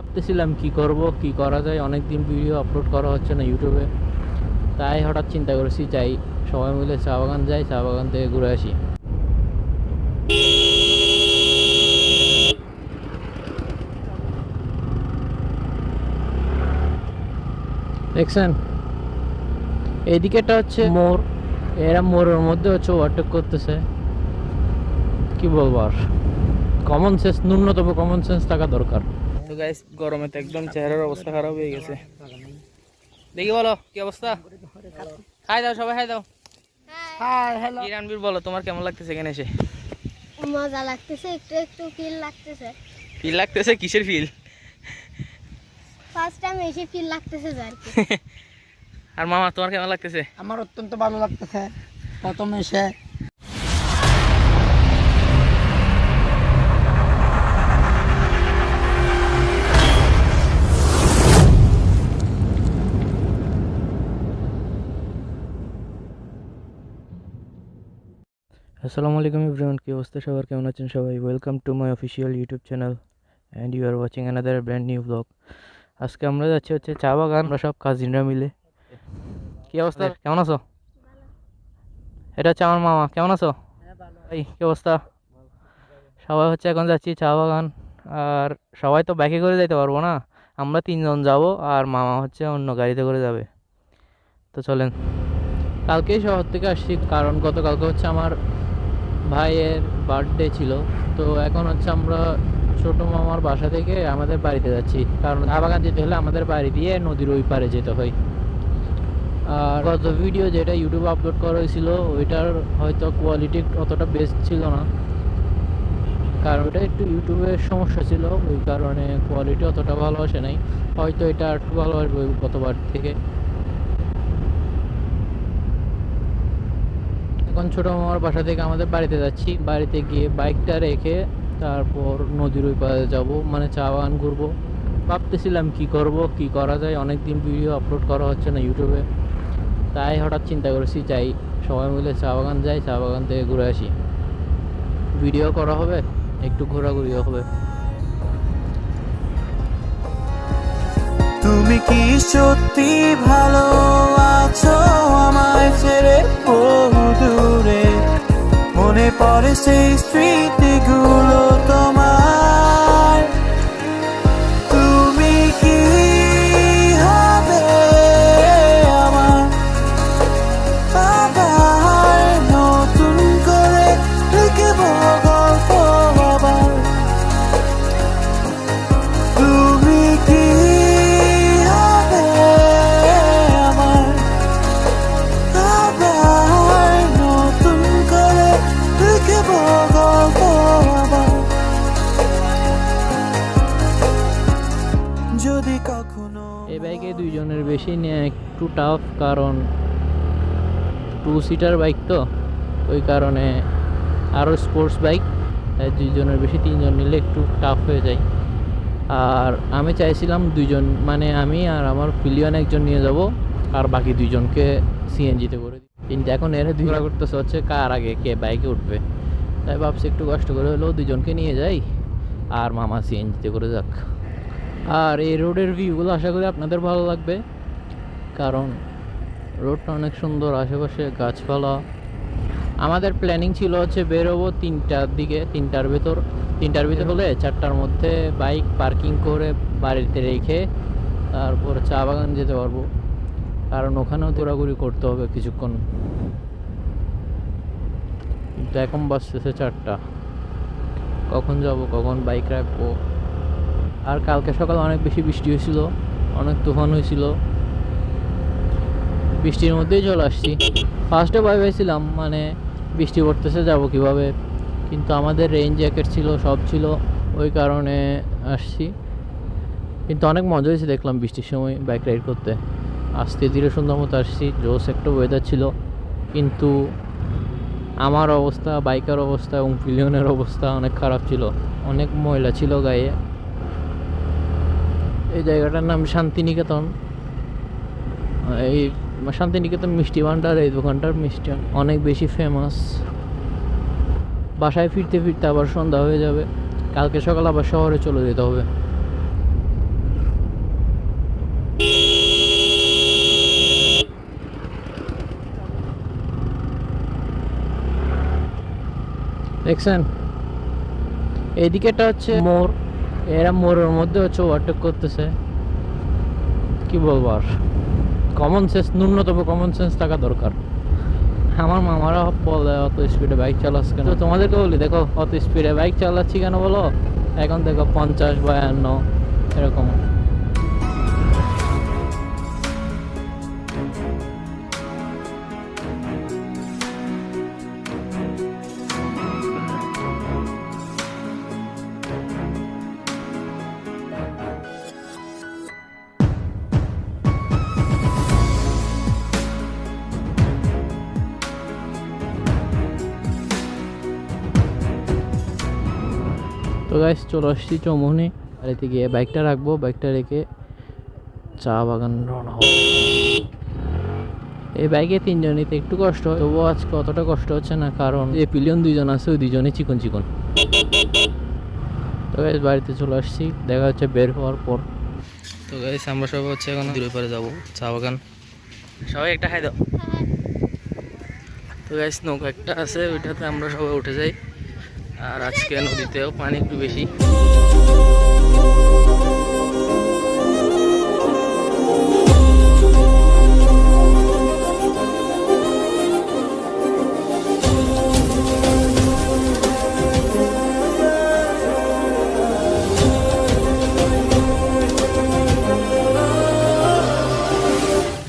ভাবতেছিলাম কি করব কি করা যায়? অনেক দিন ভিডিও আপলোড করা হচ্ছে না ইউটিউবে তাই হঠাৎ চিন্তা করেছি যাই সবাই মিলে চা বাগান যাই চা বাগান থেকে ঘুরে আসি। দেখছেন? এইদিকেটা হচ্ছে মোড় এরা মোড়ের মধ্যে হচ্ছে ওভারটেক করতেছে। কি বলব আর? কমন সেন্স ন্যূনতম কমন সেন্স থাকা দরকার। গাইস গরমে তো একদম চেহারার অবস্থা খারাপ হয়ে গেছে। দেখি বলো কি অবস্থা? খাই দাও সবাই খাই দাও। হাই হ্যালো কি বলো তোমার কেমন লাগতেছে এখানে এসে? মজা লাগতেছে একটু একটু ফিল লাগতেছে। ফিল লাগতেছে? কিসের ফিল ফার্স্ট টাইম এসে ফিল লাগতেছে যে আর কি। আর মামা তোমার কেমন লাগতেছে? আমার অত্যন্ত ভালো লাগতেছে। প্রথম এসে আসসালামু আলাইকুম এভরিওয়ান কি অবস্থা সবার? কেমন আছেন সবাই? Welcome to my official YouTube channel and you are watching another brand new vlog আজকে আমরা যাচ্ছি হচ্ছে চা বাগান আমরা সব কাজিনরা মিলে। কি অবস্থা? কেমন আছো? এটা হচ্ছে আমার মামা কেমন আছো? এই কী অবস্থা? সবাই হচ্ছে এখন যাচ্ছি চা বাগান আর সবাই তো ব্যাকে করে যেতে পারব না। আমরা তিনজন যাব আর মামা হচ্ছে অন্য গাড়িতে করে যাবে। তো চলেন। কালকেই শহর থেকে আসছি কারণ গতকালকে হচ্ছে আমার ভাইয়ের বার্থডে ছিল। তো এখন হচ্ছে আমরা ছোট মামার বাসা থেকে আমাদের বাড়িতে যাচ্ছি। কারণ চা বাগান যেতে হলে আমাদের বাড়ি দিয়ে নদীর ওই পারে যেতে হয়। আর গত ভিডিও যেটা ইউটিউবে আপলোড করা হয়েছিল, ওইটার হয়তো কোয়ালিটি অতটা বেস্ট ছিল না। কারণ ওটা একটু ইউটিউবের সমস্যা ছিল, ওই কারণে কোয়ালিটি অতটা ভালো আসে নাই। হয়তো এটা একটু ভালো আসবে গতবার থেকে। এখন ছোট মামার বাসা থেকে আমাদের বাড়িতে যাচ্ছি। বাড়িতে গিয়ে বাইকটা রেখে তারপর নদীর ওই পাড়ে যাব। মানে চা বাগান ঘুরবো। ভাবতেছিলাম কি করব, কি করা যায়? অনেক দিন ভিডিও আপলোড করা হচ্ছে না ইউটিউবে তাই হঠাৎ চিন্তা করেছি, যাই। সবাই মিলে চা বাগান যাই, চা বাগান থেকে ঘুরে আসি। ভিডিও করা হবে, একটু ঘোরাঘুরিও হবে। তুমি কি সত্যি ভালো আছো আমায় ছেড়ে বহু দূরে মনে পড়ে সেই স্মৃতিগুলো তোমার এই বাইকে দুইজনের বেশি নেওয়া একটু টাফ কারণ টু সিটার বাইক তো। ওই কারণে আরও স্পোর্টস বাইক দুইজনের বেশি তিনজন নিলে একটু টাফ হয়ে যায়। আর আমি চাইছিলাম দুইজন মানে আমি আর আমার পিলিয়ন একজন নিয়ে যাব, আর বাকি দুইজনকে সিএনজিতে করে দিই। কিন্তু এখন এরা দুই করতেছে হচ্ছে কার আগে কে বাইকে উঠবে। তাই ভাবছি একটু কষ্ট করে হলেও দুজনকে নিয়ে যাই, আর মামা সিএনজিতে করে যাক। আর এই রোডের ভিউগুলো আশা করি আপনাদের ভালো লাগবে। কারণ রোডটা অনেক সুন্দর, আশেপাশে গাছপালা। আমাদের প্ল্যানিং ছিল হচ্ছে বেরোবো তিনটার দিকে, তিনটার ভেতর। তিনটার ভিতর হলে চারটার মধ্যে বাইক পার্কিং করে বাড়িতে রেখে তারপর চা বাগান যেতে পারব। কারণ ওখানেও ঘোরাঘুরি করতে হবে কিছুক্ষণ। কিন্তু এখন বাজতেছে চারটা। কখন যাব, কখন বাইক রাখব? আর কালকে সকালে অনেক বেশি বৃষ্টি হয়েছিল, অনেক তুফান হয়েছিল। বৃষ্টির মধ্যেই চলে আসছি। ফার্স্টে ভয় পেয়েছিলাম মানে বৃষ্টি পড়তেছে, যাব কীভাবে? কিন্তু আমাদের রেইন জ্যাকেট ছিল, সব ছিল, ওই কারণে আসছি। কিন্তু অনেক মজা হয়েছে দেখলাম বৃষ্টির সময় বাইক রাইড করতে। আসতে ধীরে সুন্দর মতো আসছি জোস একটা ওয়েদার ছিল। কিন্তু আমার অবস্থা বাইকের অবস্থা এবং পিলিয়নের অবস্থা অনেক খারাপ ছিল। অনেক ময়লা ছিল গায়ে। এই জায়গাটার নাম শান্তিনিকেতন। এই শান্তিনিকেতন মিষ্টি ভাণ্ডার, এই দোকানটার মিষ্টি অনেক বেশি ফেমাস বাসায় ফিরতে ফিরতে আবার সন্ধ্যা হয়ে যাবে। কালকে সকাল আবার শহরে চলে যেতে হবে। দেখছেন? এইদিকেটা হচ্ছে মোর এরা মোড়ের মধ্যে হচ্ছে ওভারটেক করতেছে। কি বলব আর? কমন সেন্স ন্যূনতম কমন সেন্স থাকা দরকার। আমার মামারা বলে, অত স্পিডে বাইক চালাস কেন? তোমাদেরকে বলি, দেখো, অত স্পিডে বাইক চালাচ্ছি কেন বলো? এখন দেখো, পঞ্চাশ, বায়ান্ন, এরকম। গাইস চলে আসছি চৌমুহনি। বাড়িতে গিয়ে বাইকটা রাখব। বাইকটা রেখে চা বাগান রওনা হব। এই বাইকে তিনজনিতে একটু কষ্ট হয়। তবুও আজকে অতটা কষ্ট হচ্ছে না কারণ যে পিলিয়ন দুইজন আছে ওই দুজনে চিকন চিকন। তো গাইস বাড়িতে চলে আসছি। দেখা হচ্ছে বের হওয়ার পর। তো গাইস আমরা সবাই হচ্ছে এখন দূরে পারে যাব চা বাগান। সবাই একটা খাই দাও। তো গাইস নৌকা একটা আছে ওইটাতে আমরা সবাই উঠে যাই। আর আজকে নদীতেও পানি একটু বেশি।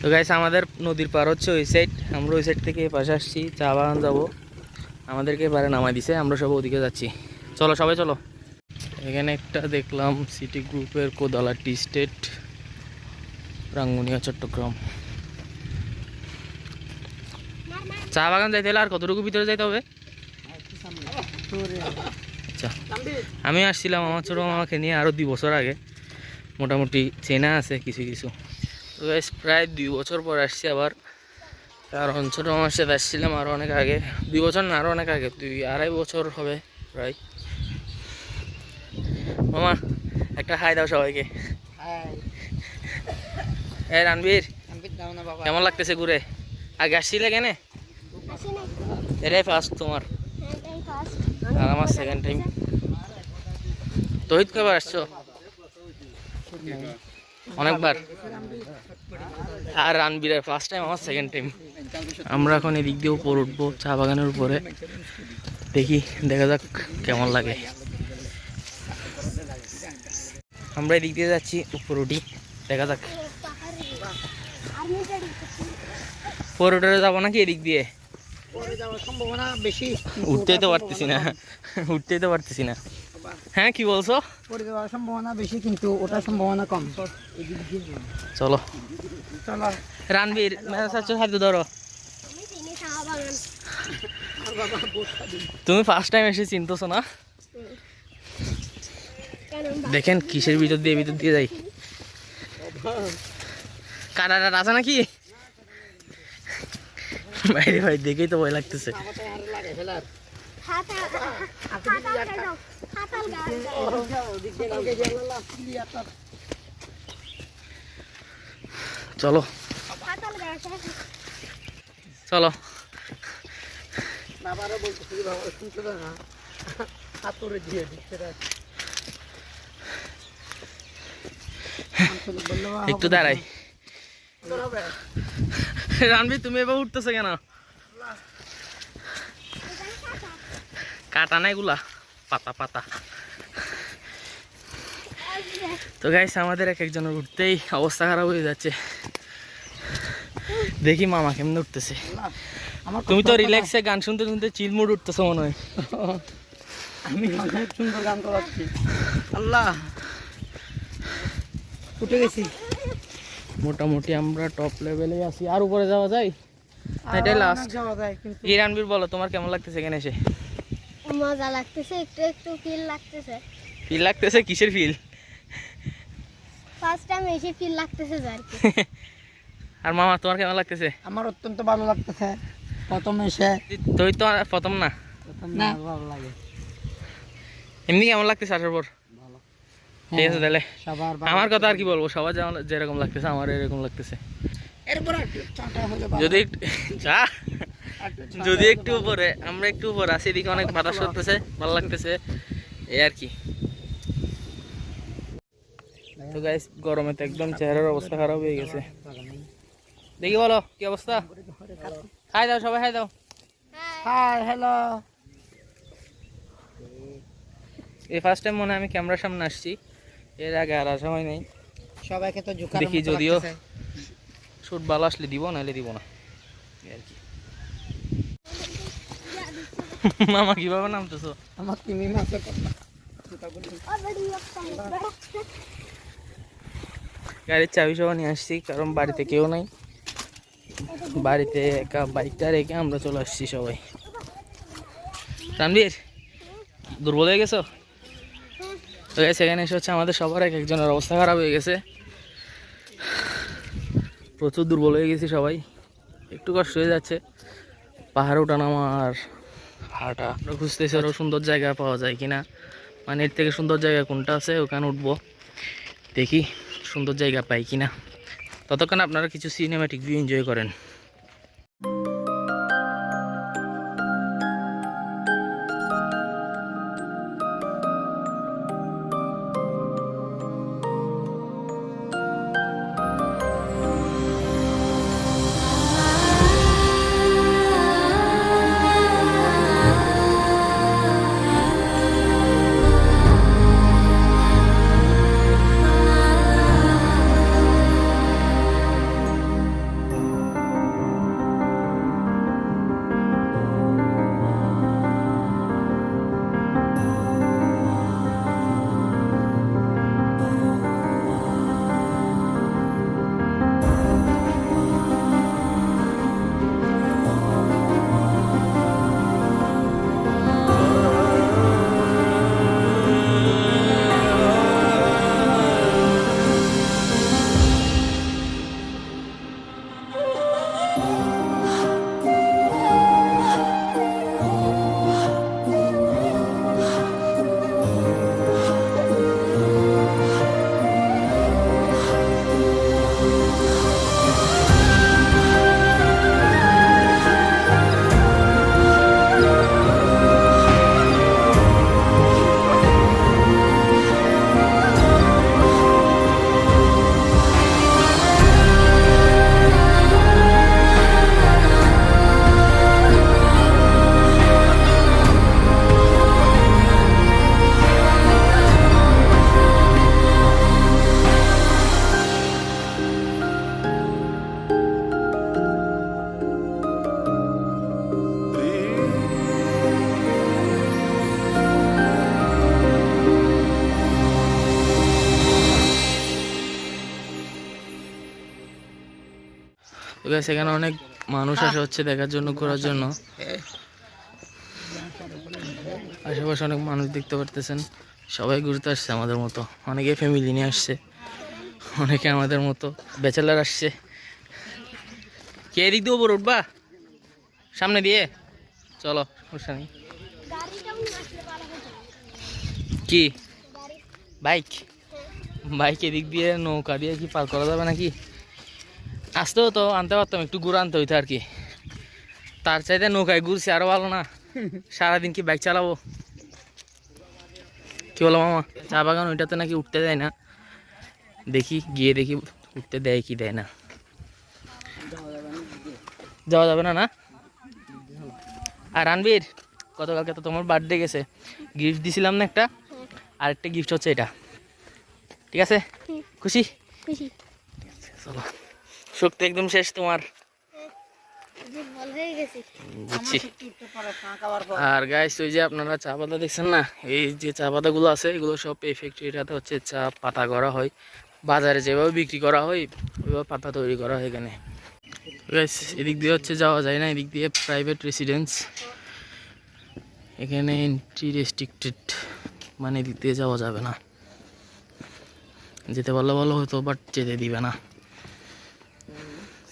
তো আমাদের নদীর পার হচ্ছে ওই সাইড আমরা ওই সাইড থেকে পাশে আসছি, চা বাগান যাব। আমাদেরকে পারে নামাই দিছে, আমরা সব ওদিকে যাচ্ছি। চলো সবাই, চলো। এখানে একটা দেখলাম সিটি গ্রুপের কোদালা টি স্টেট, রাঙ্গুনিয়া, চট্টগ্রাম। চা বাগান যাইতে হলে আর কতটুকু ভিতরে যাইতে হবে? আচ্ছা আমি আসছিলাম আমার ছোটো মামাকে নিয়ে আরও দুই বছর আগে। মোটামুটি চেনা আছে কিছু কিছু। প্রায় দুই বছর পর আসছি আবার। কারণ ছোটো আমার সাথে আসছিলাম আরও অনেক আগে। দুই বছর না আরও অনেক আগে দুই আড়াই বছর হবে প্রায় মামা একটা হাই দাও সবাইকে। এ রানবীর কেমন লাগতেছে ঘুরে? আগে আসছিলে কেন? এটাই ফার্স্ট তোমার। আর আমার সেকেন্ড টাইম তহিত কবার আসছো? অনেকবার। আর রানবীরের ফার্স্ট টাইম আমার সেকেন্ড টাইম আমরা এখন এদিক দিয়ে উপর উঠবো চা বাগানের উপরে। দেখি দেখা যাক কেমন লাগে। আমরা এদিক দিয়ে যাচ্ছি উপর উঠি দেখা যাক। উপর উঠে যাব নাকি এদিক দিয়ে? পরে উঠতেই তো পারতেছি না। উঠতেই তো পারতেছি না। হ্যাঁ কি বলছো? পরে যাওয়ার সম্ভাবনা বেশি কিন্তু ওটার সম্ভাবনা কম চলো। চলো। রানবীর মেসাচ্ছ ধরো। তুমি ফার্স্ট টাইম এসে চিনতেছো না? দেখেন কিসের ভিতর দিয়ে ভিতর দিয়ে যাই। কাটা আছে নাকি? বাইরে ভাই, দেখেই তো ভয় লাগতেছে। চলো। চলো। বাবারও বলতেছি বাবা শুনতে না। হাতুড়ে দিয়ে দিচ্ছে একটু দাঁড়াই। রানবীর তুমি এবার উঠতেছো কেন? কাটা না এগুলা পাতা পাতা। তো গাইস আমাদের এক একজনের উঠতেই অবস্থা খারাপ হয়ে যাচ্ছে। দেখি মামা কেমনে উঠতেছে। আমার তুমি তো রিল্যাক্সে গান শুনতে শুনতে চিল মুড উঠতেছো মনে হয়। আমি অনেক সুন্দর গান করাচ্ছি। আল্লাহ। উঠে গেছি। মোটামুটি আমরা টপ লেভেলে আছি। আর উপরে যাওয়া যায়? এটাই লাস্ট যাওয়া যায় কিন্তু এই রানবীর বলো তোমার কেমন লাগতেছে এখানে এসে? মজা লাগতেছে একটু একটু ফিল লাগতেছে। ফিল লাগতেছে? কিসের ফিল ফার্স্ট টাইম এসে ফিল লাগতেছে আর কি। আর মামা তোমার কেমন লাগতেছে? আমার অত্যন্ত ভালো লাগতেছে। প্রথম এসে তুই তো প্রথম না? না ভালো লাগে। এমনি কেমন লাগতেছে আসার পর? ঠিক আছে তাহলে। আমার কথা আর কি বলব? সবার যেমন যেরকম লাগতেছে আমার এরকম লাগতেছে। একটু যদি চা যদি একটু উপরে আমরা একটু উপরে আছি এদিকে অনেক বাতাস করতেছে ভালো লাগতেছে। এই আর কি। তো গাইস গরমে তো একদম চেহারার অবস্থা খারাপ হয়ে গেছে। দেখি বলো কি অবস্থা? খাই দাও সবাই খাই দাও। হাই হ্যালো এই ফার্স্ট টাইম মনে আমি ক্যামেরার সামনে আসছি। এর আগে আর আসা হয় নাই। সবাইকে তো জুকার দেখি যদিও শুট ভালো আসলে দিব নাহলে দিব না। আর কি। মামা কীভাবে নামতেছো? আমার তিমি মাসে গাড়ির চাবি সহ নিয়ে আসছি কারণ বাড়িতে কেউ নাই। বাড়িতে একা, বাইকটা রেখে আমরা চলে আসছি সবাই। রানবীর দুর্বল হয়ে গেছো? তো এখানে এসে হচ্ছে আমাদের সবার এক একজনের অবস্থা খারাপ হয়ে গেছে। প্রচুর দুর্বল হয়ে গেছি সবাই। একটু কষ্ট হয়ে যাচ্ছে। পাহাড়ে ওঠানো আমার। হাঁটা আমরা খুঁজতেছি আরও সুন্দর জায়গা পাওয়া যায় কিনা। মানে এর থেকে সুন্দর জায়গা কোনটা আছে, ওখানে উঠবো। দেখি সুন্দর জায়গা পাই কিনা। ততক্ষণ আপনারা কিছু সিনেমাটিক ভিউ এনজয় করেন। তো এখানে অনেক মানুষ আসে হচ্ছে দেখার জন্য ঘোরার জন্য। আশেপাশে অনেক মানুষ দেখতে পারতেছেন। সবাই ঘুরতে আসছে আমাদের মতো। অনেকে ফ্যামিলি নিয়ে আসছে। অনেকে আমাদের মতো ব্যাচেলার আসছে। কে এদিক দিয়ে উপর উঠবা? সামনে দিয়ে? চলো সমস্যা নেই। কি? বাইক? বাইক এদিক দিয়ে নৌকা দিয়ে কি পার করা যাবে নাকি? আসতেও তো আনতে পারতাম একটু ঘুরে আনতে হইতো আর কি। তার চাইতে নৌকায় ঘুরছি আরও ভালো না। সারাদিন কি বাইক চালাবো? কি বলো মামা চা বাগান ওইটাতে নাকি উঠতে দেয় না। দেখি গিয়ে দেখি উঠতে দেয় কি দেয় না। যাওয়া যাবে না না? আর রানবীর গতকালকে তো তোমার বার্থডে গেছে। গিফট দিছিলাম না একটা আর একটা গিফট হচ্ছে এটা। ঠিক আছে? খুশি? খুশি। চলো। শক্তি একদম শেষ তোমার। আর গাইস ওই যে আপনারা চা পাতা দেখছেন না এই যে চা পাতাগুলো আছে এগুলো সব এই ফ্যাক্টরিটাতে হচ্ছে চা পাতা করা হয়। বাজারে যেভাবে বিক্রি করা হয় ওইভাবে পাতা তৈরি করা হয় এখানে। গাইস এদিক দিয়ে হচ্ছে যাওয়া যায় না এদিক দিয়ে প্রাইভেট রেসিডেন্স এখানে এন্ট্রি রেস্ট্রিক্টেড মানে এদিক দিয়ে যাওয়া যাবে না। যেতে পারলে ভালো হতো বাট যেতে দিবে না।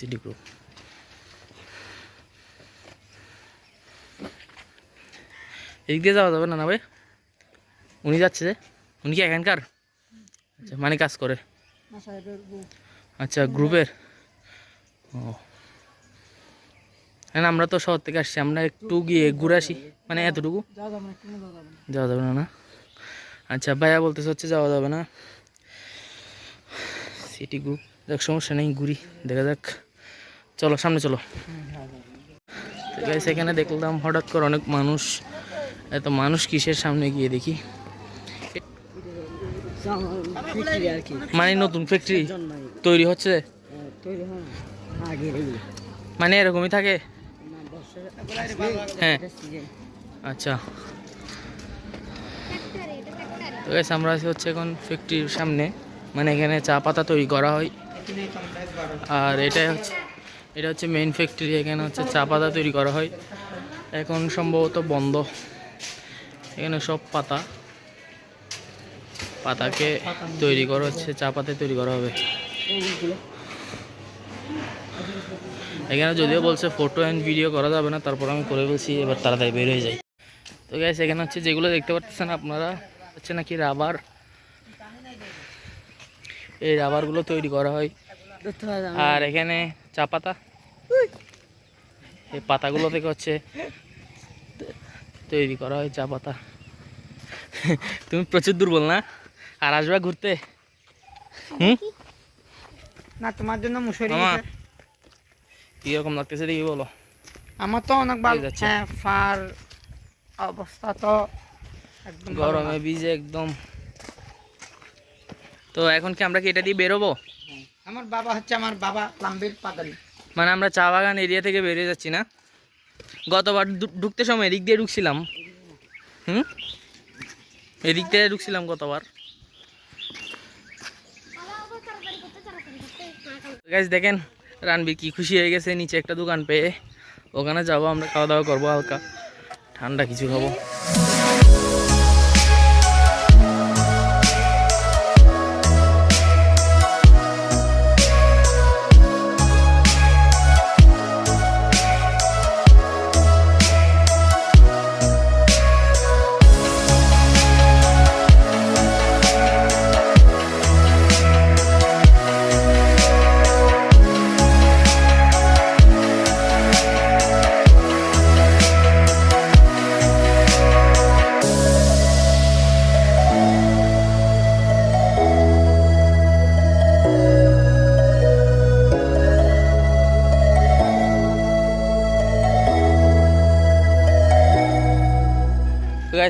City group. এদিক দিয়ে যাওয়া যাবে না না ভাই? উনি যাচ্ছে যে। উনি কি এখানকার? আচ্ছা মানে কাজ করে। আচ্ছা গ্রুপের? ও। হ্যাঁ আমরা তো শহর থেকে আসছি, আমরা একটু গিয়ে ঘুরে আসি। মানে এতটুকু? যাওয়া যাবে না না? আচ্ছা ভাইয়া বলতেছে হচ্ছে যাওয়া যাবে না। City group. দেখ, সমস্যা নেই, ঘুরি, দেখা যাক। চলো, সামনে চলো। এখানে দেখলাম হঠাৎ করে অনেক মানুষ। এত মানুষ কিসের সামনে গিয়ে দেখি? মানে নতুন ফ্যাক্টরি তৈরি হচ্ছে? মানে এরকমই থাকে? হ্যাঁ। আচ্ছা। তো গাইস আমরা আছি হচ্ছে এখন ফ্যাক্টরির সামনে। মানে এখানে চা পাতা তৈরি করা হয়। আর এটাই হচ্ছে এটা হচ্ছে মেইন ফ্যাক্টরি এখানে হচ্ছে চা পাতা তৈরি করা হয়। এখন সম্ভবত বন্ধ। এখানে সব পাতা, পাতাকে তৈরি করা হচ্ছে, চা পাতা তৈরি করা হবে। এখানে যদিও বলছে ফটো অ্যান্ড ভিডিও করা যাবে না, তারপর আমি করে বলছি, এবার তাড়াতাড়ি বের হয়ে যাই। তো গ্যাস এখানে হচ্ছে যেগুলো দেখতে পাচ্ছেন আপনারা, হচ্ছে নাকি রাবার এই রাবারগুলো তৈরি করা হয়। আর এখানে চা পাতা? এই পাতাগুলো থেকে হচ্ছে তৈরি করা হয় চা পাতা। তুমি প্রচুর দুর্বল না? আর আসবা ঘুরতে? হুম? না তোমার জন্য মুসুরি। কীরকম লাগতেছে দেখি বলো। আমার তো অনেক ভালো হ্যাঁ ফার অবস্থা তো একদম গরমে। ভিজে একদম। তো এখন কি আমরা কি এটা দিয়ে বেরোবো? আমার বাবা হচ্ছে আমার বাবা লাম্বির পাদারি মানে আমরা চা বাগান এরিয়া থেকে বেরিয়ে যাচ্ছি না? গতবার ঢুকতে সময় এদিক দিয়ে ঢুকছিলাম। হুম? এদিক দিয়ে ঢুকছিলাম গতবার। গাইজ দেখেন রানবি কি খুশি হয়ে গেছে নিচে একটা দোকান পেয়ে। ওখানে যাব, আমরা খাওয়া দাওয়া করব হালকা। ঠান্ডা কিছু খাব।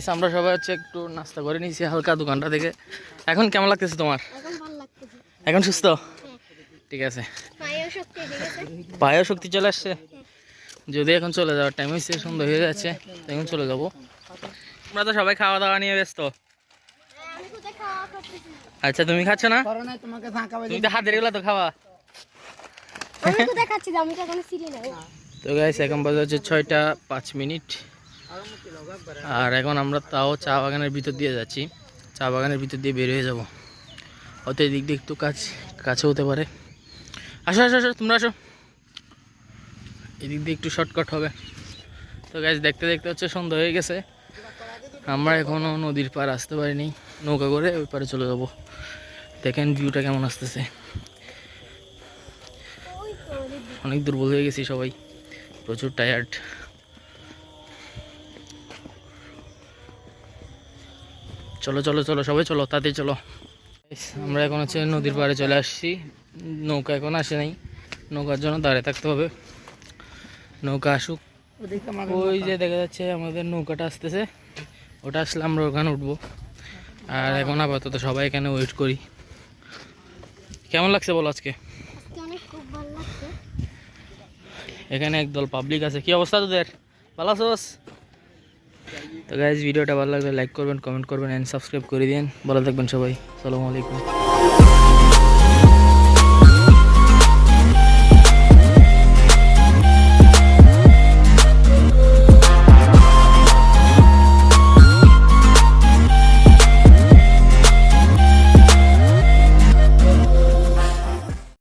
গাইস আমরা সবাই হচ্ছে একটু নাস্তা করে নিয়েছি হালকা দোকানটা থেকে। এখন কেমন লাগতেছে তোমার? এখন সুস্থ? ঠিক আছে। পায়েও শক্তি চলে আসছে? যদি এখন চলে যাওয়ার টাইম হয়েছে সন্ধ্যা হয়ে যাচ্ছে এখন চলে যাব। আমরা তো সবাই খাওয়া দাওয়া নিয়ে ব্যস্ত। আচ্ছা তুমি খাচ্ছ না? তুমি তো হাতের এগুলো তো খাওয়া। তো গাইস এখন বাজে হচ্ছে ছয়টা পাঁচ মিনিট। আর এখন আমরা তাও চা বাগানের ভিতর দিয়ে যাচ্ছি। চা বাগানের ভিতর দিয়ে বের হয়ে যাব। হয়তো এদিক দিয়ে একটু কাজ কাছে হতে পারে। আসো আসো আসো, তোমরা আসো। এদিক দিয়ে একটু শর্টকাট হবে। তো গাছ দেখতে দেখতে হচ্ছে সন্ধ্যা হয়ে গেছে। আমরা এখনও নদীর পার আসতে পারিনি। নৌকা করে ওই পারে চলে যাব। দেখেন ভিউটা কেমন আসতেছে। অনেক দুর্বল হয়ে গেছি সবাই। প্রচুর টায়ার্ড চলো চলো চলো, সবাই চলো তাতে চলো। আমরা এখন হচ্ছে নদীর পাড়ে চলে আসছি। নৌকা এখন আসে নাই। নৌকার জন্য দাঁড়িয়ে থাকতে হবে। নৌকা আসুক। ওই যে দেখা যাচ্ছে আমাদের নৌকাটা আসতেছে। ওটা আসলে আমরা ওখানে উঠবো। আর এখন আপাতত সবাই এখানে ওয়েট করি। কেমন লাগছে বলো আজকে? এখানে একদল পাবলিক আছে। কি অবস্থা তোদের? ভালো আছোস? তো গাইজ ভিডিওটা ভালো লাগলে লাইক করবেন কমেন্ট করবেন অ্যান্ড সাবস্ক্রাইব করে দিন ভালো থাকবেন সবাই। সালামু আলাইকুম।